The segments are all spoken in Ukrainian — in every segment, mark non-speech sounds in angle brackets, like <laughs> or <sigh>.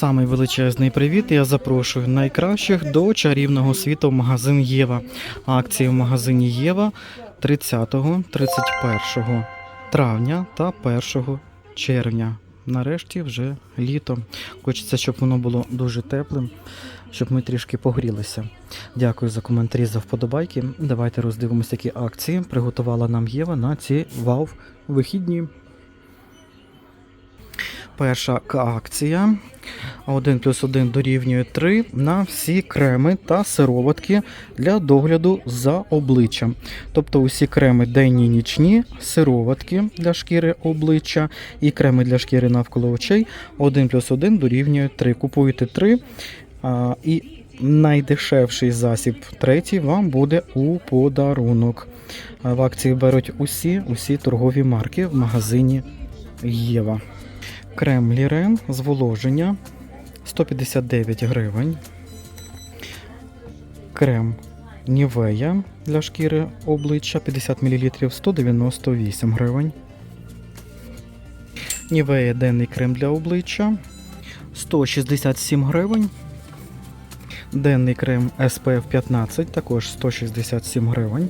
Самий величезний привіт. Я запрошую найкращих до чарівного світу в магазин Єва. Акції в магазині Єва 30, 31 травня та 1 червня. Нарешті вже літо. Хочеться, щоб воно було дуже теплим, щоб ми трішки погрілися. Дякую за коментарі за вподобайки. Давайте роздивимося, які акції приготувала нам Єва на ці вау вихідні. Перша акція 1 плюс 1 дорівнює 3 на всі креми та сироватки для догляду за обличчям. Тобто усі креми денні нічні, сироватки для шкіри обличчя і креми для шкіри навколо очей 1 плюс 1 дорівнює 3. Купуєте 3 а, і найдешевший засіб третій вам буде у подарунок. В акції беруть усі, усі торгові марки в магазині Єва. Крем Лірен зволоження 159 гривень. Крем Нівея для шкіри обличчя 50 мл 198 гривень. Нівея денний крем для обличчя 167 гривень. Денний крем SPF 15 також 167 гривень.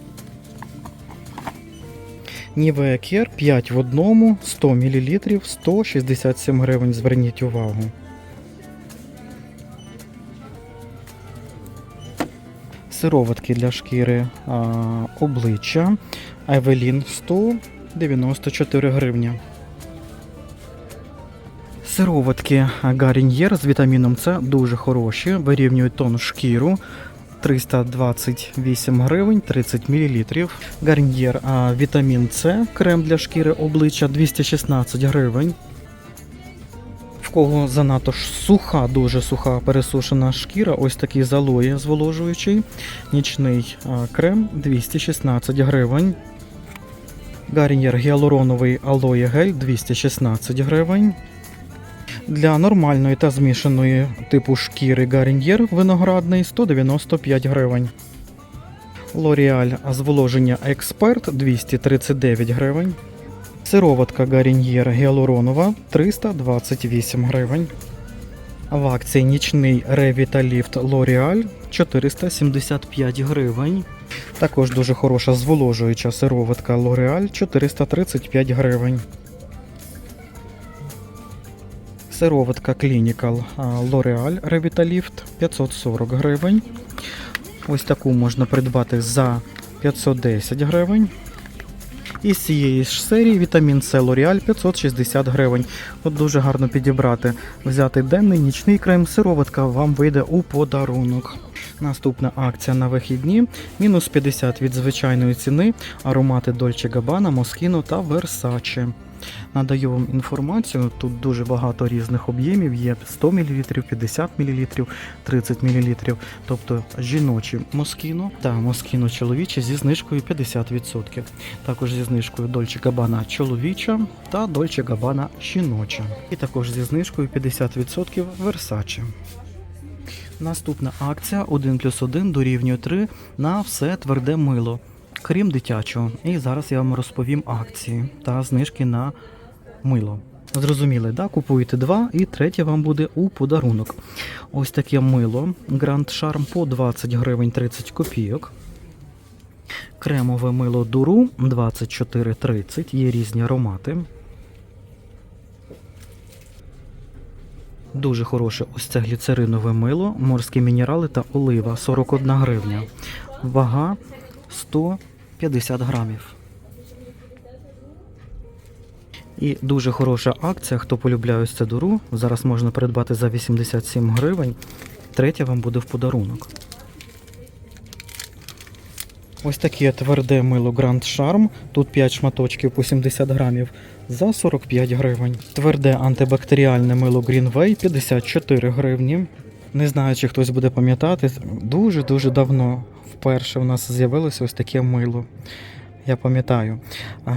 Nivea Care 5 в одному 100 мл 167 гривень. Зверніть увагу. Сироватки для шкіри а, обличчя. Евелін 194 гривні. Сироватки Гаріньєр з вітаміном С дуже хороші, вирівнюють тон шкіру. 328 гривень 30 мл. Гарньєр а, вітамін С, крем для шкіри обличчя 216 гривень. В кого занадто ж суха, дуже суха пересушена шкіра, ось такий з алоє зволожуючий. Нічний крем 216 гривень. Гарньєр гіалуроновий алоє гель 216 гривень. Для нормальної та змішаної типу шкіри Гаріньєр виноградний 195 гривень. L'Oreal зволоження Експерт 239 гривень. Сироватка Гаріньєр гіалуронова 328 гривень. В акції нічний Revitalift L'Oreal 475 гривень. Також дуже хороша зволожуюча сироватка L'Oreal 435 гривень. Сироватка Clinical L'Oreal Revitalift 540 гривень. Ось таку можна придбати за 510 гривень. І з цієї ж серії вітамін С L'Oreal 560 гривень. От дуже гарно підібрати. Взяти денний нічний крем, сироватка вам вийде у подарунок. Наступна акція на вихідні мінус 50 від звичайної ціни, аромати Dolce Gabbana, Moschino та Versace. Надаю вам інформацію. Тут дуже багато різних об'ємів. Є 100 мл, 50 мл, 30 мл. Тобто жіночі Москіно та Москіно чоловічі зі знижкою 50%. Також зі знижкою Dolce Gabbana чоловіча та Dolce Gabbana жіноча. І також зі знижкою 50% Versace. Наступна акція 1 плюс 1 дорівнює 3 на все тверде мило крім дитячого. І зараз я вам розповім акції та знижки на мило. Зрозуміли, да? Купуєте два і третє вам буде у подарунок. Ось таке мило Grand Charm по 20 гривень 30 копійок. Кремове мило Дуру 24,30. Є різні аромати. Дуже хороше ось це гліцеринове мило, морські мінерали та олива 41 гривня. Вага 150 грамів. І дуже хороша акція. Хто полюбляє ось дуру, зараз можна придбати за 87 гривень. Третя вам буде в подарунок. Ось таке тверде мило Grand Charm. Тут 5 шматочків по 70 грамів за 45 гривень. Тверде антибактеріальне мило Greenway 54 гривні. Не знаю, чи хтось буде пам'ятати. Дуже-дуже давно вперше у нас з'явилося ось таке мило. Я пам'ятаю.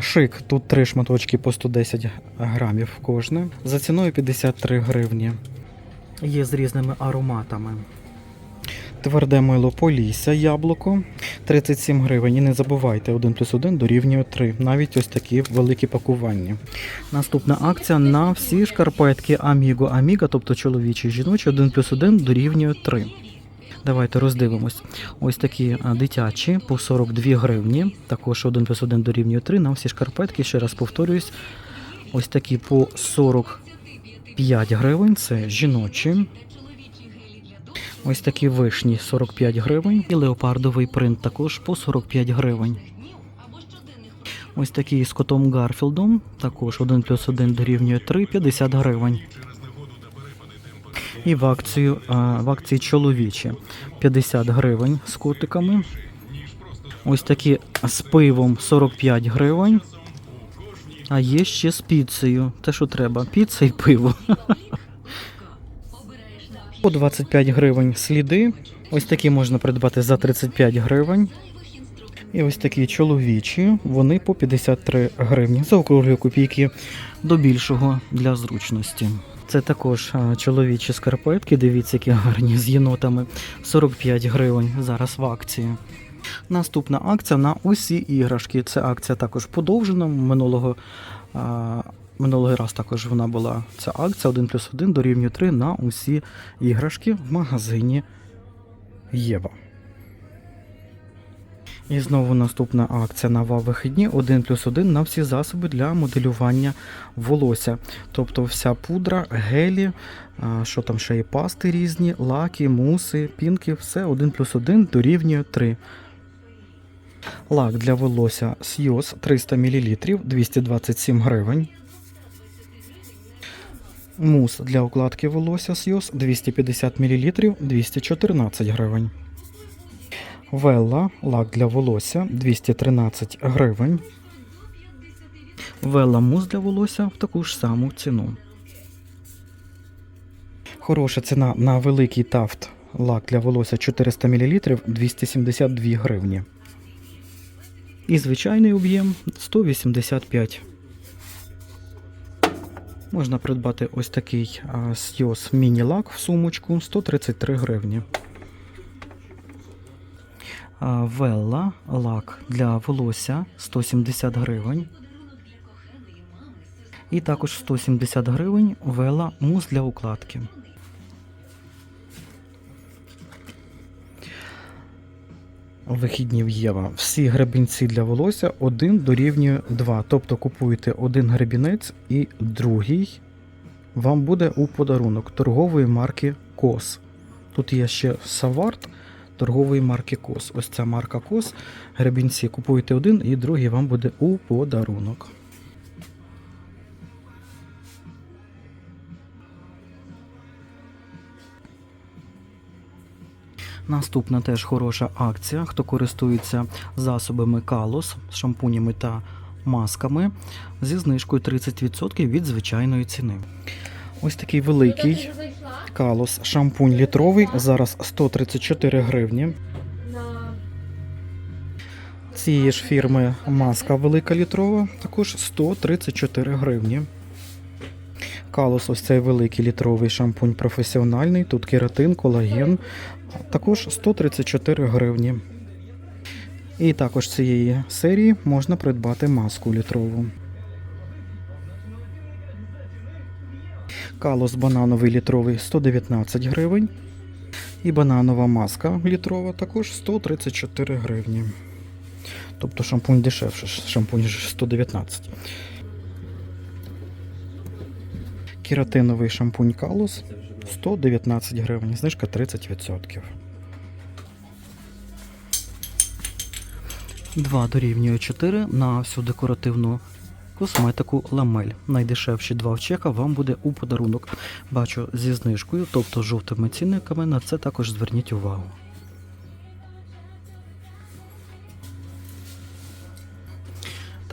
Шик, тут три шматочки по 110 грамів кожне. За ціною 53 гривні. Є з різними ароматами. Тверде мило Полісся, яблуко 37 гривень. І не забувайте, 1 плюс 1 дорівнює 3. Навіть ось такі великі пакування. Наступна акція на всі шкарпетки Amigo Amiga, тобто чоловічі і жіночі, 1 плюс 1 дорівнює 3. Давайте роздивимось. Ось такі дитячі по 42 гривні. Також 1 плюс 1 дорівнює 3. На всі шкарпетки, ще раз повторюсь. Ось такі по 45 гривень. Це жіночі. Ось такі вишні 45 гривень. І леопардовий принт також по 45 гривень. Ось такі з котом Гарфілдом. Також 1 плюс 1 дорівнює 3, 50 гривень. І в акцію а, в акції чоловічі 50 гривень з котиками. Ось такі з пивом 45 гривень. А є ще з піцею. Те, що треба. Піца і пиво. <laughs> По 25 гривень сліди. Ось такі можна придбати за 35 гривень. І ось такі чоловічі, вони по 53 гривні. Заокруглюю копійки до більшого для зручності. Це також чоловічі скарпетки. Дивіться, які гарні з єнотами. 45 гривень зараз в акції. Наступна акція на усі іграшки. Це акція також подовжена. Минулого, минулий раз також вона була ця акція 1 плюс 1 дорівнює 3 на усі іграшки в магазині Єва. І знову наступна акція на ВА вихідні 1 плюс 1 на всі засоби для моделювання волосся. Тобто вся пудра, гелі, що там ще є пасти різні, лаки, муси, пінки, все 1 плюс 1 дорівнює 3. Лак для волосся Сйоз 300 мл 227 гривень. Мус для укладки волосся Сйоз 250 мл 214 гривень. Велла лак для волосся 213 гривень. Велла мус для волосся в таку ж саму ціну. Хороша ціна на великий тафт лак для волосся 400 мл 272 гривні. І звичайний об'єм 185. Можна придбати ось такий а, Сйоз міні-лак в сумочку 133 гривні. Вела, лак для волосся 170 гривень. І також 170 гривень Вела мус для укладки. Вихідні в Єва. Всі гребінці для волосся один дорівнює 2. Тобто купуєте один гребінець і другий вам буде у подарунок торгової марки Кос. Тут є ще Саварт торгової марки Кос. Ось ця марка Кос. Гребінці купуєте один і другий вам буде у подарунок. Наступна теж хороша акція. Хто користується засобами Калос, шампунями та масками зі знижкою 30% від звичайної ціни. Ось такий великий Калос шампунь літровий. Зараз 134 гривні. Цієї ж фірми маска велика літрова, також 134 гривні. Калос, ось цей великий літровий шампунь професіональний. Тут кератин, колаген, також 134 гривні. І також цієї серії можна придбати маску літрову. Калос банановий літровий 119 гривень. І бананова маска літрова також 134 гривні. Тобто шампунь дешевше, шампунь ж 119. Кератиновий шампунь Калос 119 гривень, знижка 30%. 2 дорівнює 4 на всю декоративну косметику ламель. Найдешевші два чека вам буде у подарунок. Бачу зі знижкою, тобто жовтими цінниками. На це також зверніть увагу.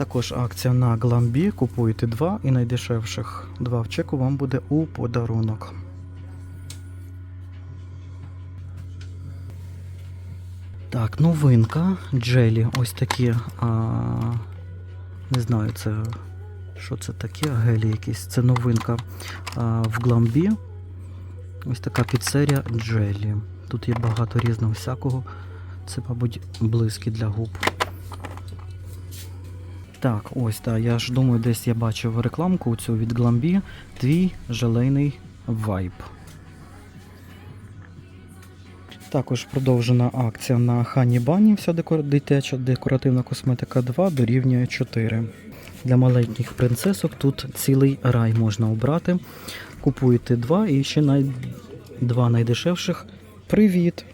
Також акція на Гламбі. Купуєте два і найдешевших два в чеку вам буде у подарунок. Так, новинка. Джелі. Ось такі. А, не знаю, це що це таке, гелі якісь. Це новинка а, в Гламбі. Ось така піцерія Джелі. Тут є багато різного всякого. Це, мабуть, блиски для губ. Так, ось так. Я ж думаю, десь я бачив рекламку цю від Glambi. Твій желейний вайб. Також продовжена акція на Хані Бані. Вся дитяча декоративна косметика 2 дорівнює 4. Для маленьких принцесок тут цілий рай можна обрати. Купуєте два і ще най... два найдешевших. Привіт!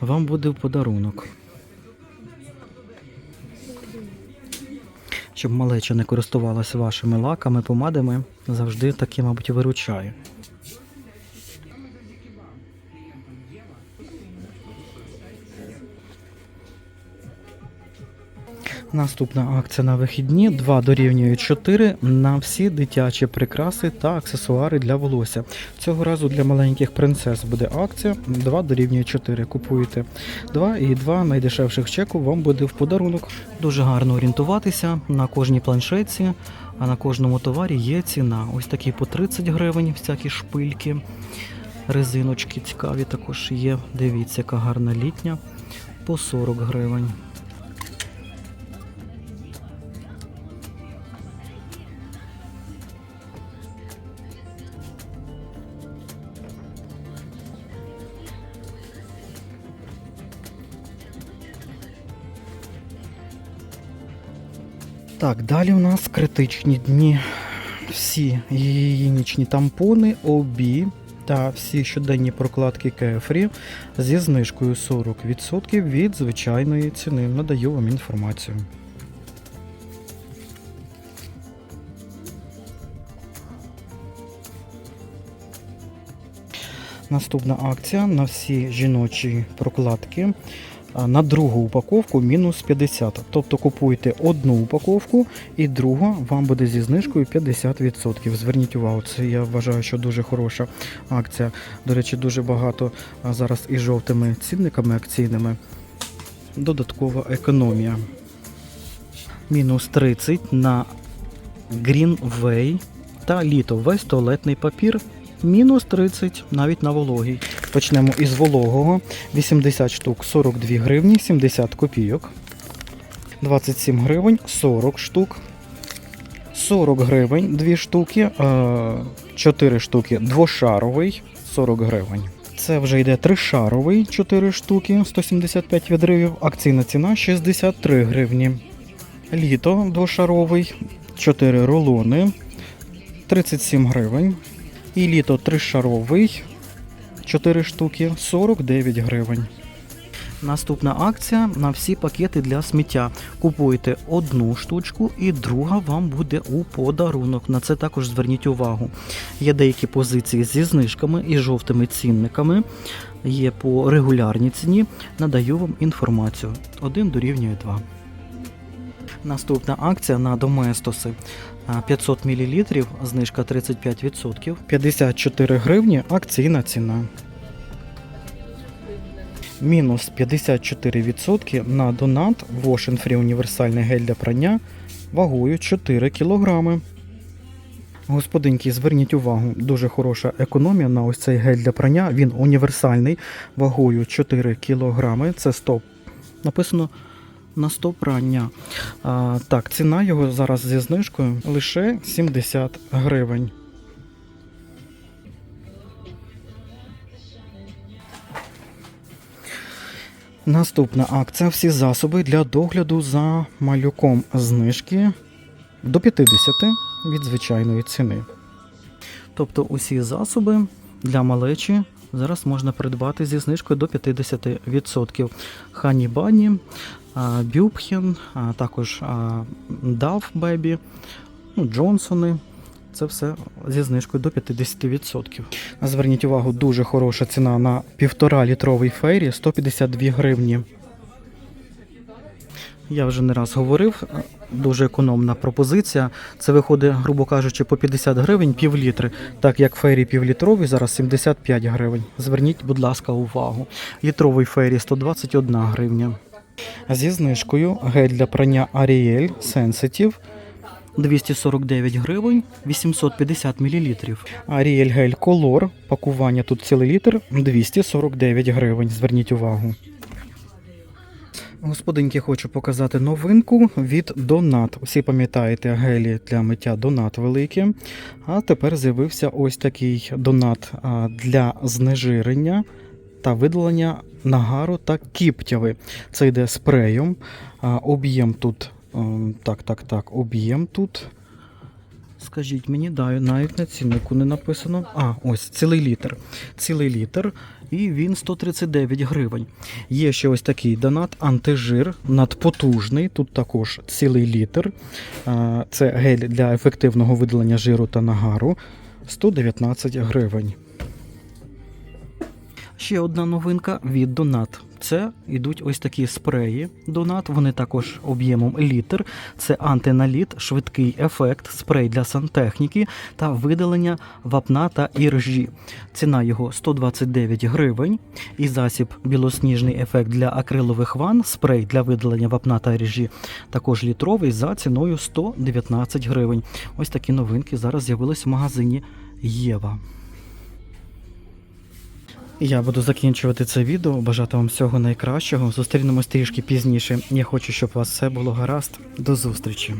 Вам буде в подарунок. Щоб малеча не користувалася вашими лаками, помадами, завжди таке, мабуть, виручає. Наступна акція на вихідні 2 дорівнює 4 на всі дитячі прикраси та аксесуари для волосся. Цього разу для маленьких принцес буде акція 2 дорівнює 4. Купуєте 2 і 2 найдешевших чеку вам буде в подарунок. Дуже гарно орієнтуватися на кожній планшетці, а на кожному товарі є ціна. Ось такі по 30 гривень, всякі шпильки, резиночки цікаві також є. Дивіться, яка гарна літня по 40 гривень. Так, далі у нас критичні дні. Всі гігієнічні тампони, обі та всі щоденні прокладки Кефрі зі знижкою 40% від звичайної ціни. Надаю вам інформацію. Наступна акція на всі жіночі прокладки. На другу упаковку мінус 50. Тобто купуєте одну упаковку і друга вам буде зі знижкою 50%. Зверніть увагу, це я вважаю, що дуже хороша акція. До речі, дуже багато зараз із жовтими цінниками акційними. Додаткова економія. Мінус 30 на Greenway та літо. Весь туалетний папір. Мінус 30 навіть на вологий. Почнемо із вологого. 80 штук 42 гривні, 70 копійок. 27 гривень 40 штук. 40 гривень 2 штуки, 4 штуки двошаровий 40 гривень. Це вже йде тришаровий 4 штуки, 175 відривів. Акційна ціна 63 гривні. Літо двошаровий 4 рулони 37 гривень. І літо тришаровий 4 штуки 49 гривень. Наступна акція на всі пакети для сміття. Купуєте одну штучку і друга вам буде у подарунок. На це також зверніть увагу. Є деякі позиції зі знижками і жовтими цінниками. Є по регулярній ціні. Надаю вам інформацію. Один дорівнює 2. Наступна акція на доместоси. 500 мл, знижка 35%, 54 гривні акційна ціна. Мінус 54% на донат Free універсальний гель для прання вагою 4 кг. Господинки, зверніть увагу, дуже хороша економія на ось цей гель для прання. Він універсальний вагою 4 кг. Це 100. Написано на 100 прання. А, так, ціна його зараз зі знижкою лише 70 гривень. Наступна акція. Всі засоби для догляду за малюком знижки до 50 від звичайної ціни. Тобто усі засоби для малечі зараз можна придбати зі знижкою до 50%. Хані Бані, Бюбхен, також Дав Бебі, ну, Джонсони. Це все зі знижкою до 50%. Зверніть увагу, дуже хороша ціна на 1,5 літровий фейрі 152 гривні. Я вже не раз говорив, дуже економна пропозиція. Це виходить, грубо кажучи, по 50 гривень пів літри, так як фейрі півлітровий зараз 75 гривень. Зверніть, будь ласка, увагу. Літровий фейрі 121 гривня. Зі знижкою гель для прання Ariel Sensitive 249 гривень 850 мл. Аріель гель колор. Пакування тут цілий літр 249 гривень. Зверніть увагу. Господинки, хочу показати новинку від Донат. Всі пам'ятаєте гелі для миття Донат великі. А тепер з'явився ось такий донат для знежирення та видалення нагару та кіптяви. Це йде спреєм. Об'єм тут. ем, Так, так, так, об'єм тут. Скажіть мені, да, навіть на ціннику не написано. А, ось цілий літр. Цілий літр, і він 139 гривень. Є ще ось такий донат, антижир, надпотужний. Тут також цілий літр. Це гель для ефективного видалення жиру та нагару. 119 гривень. Ще одна новинка від Донат. Це йдуть ось такі спреї Донат. Вони також об'ємом літр. Це антиналіт, швидкий ефект, спрей для сантехніки та видалення вапна та іржі. Ціна його 129 гривень. І засіб білосніжний ефект для акрилових ван, спрей для видалення вапна та іржі, також літровий за ціною 119 гривень. Ось такі новинки зараз з'явились в магазині Єва. Я буду закінчувати це відео. Бажати вам всього найкращого. Зустрінемось трішки пізніше. Я хочу, щоб у вас все було гаразд. До зустрічі.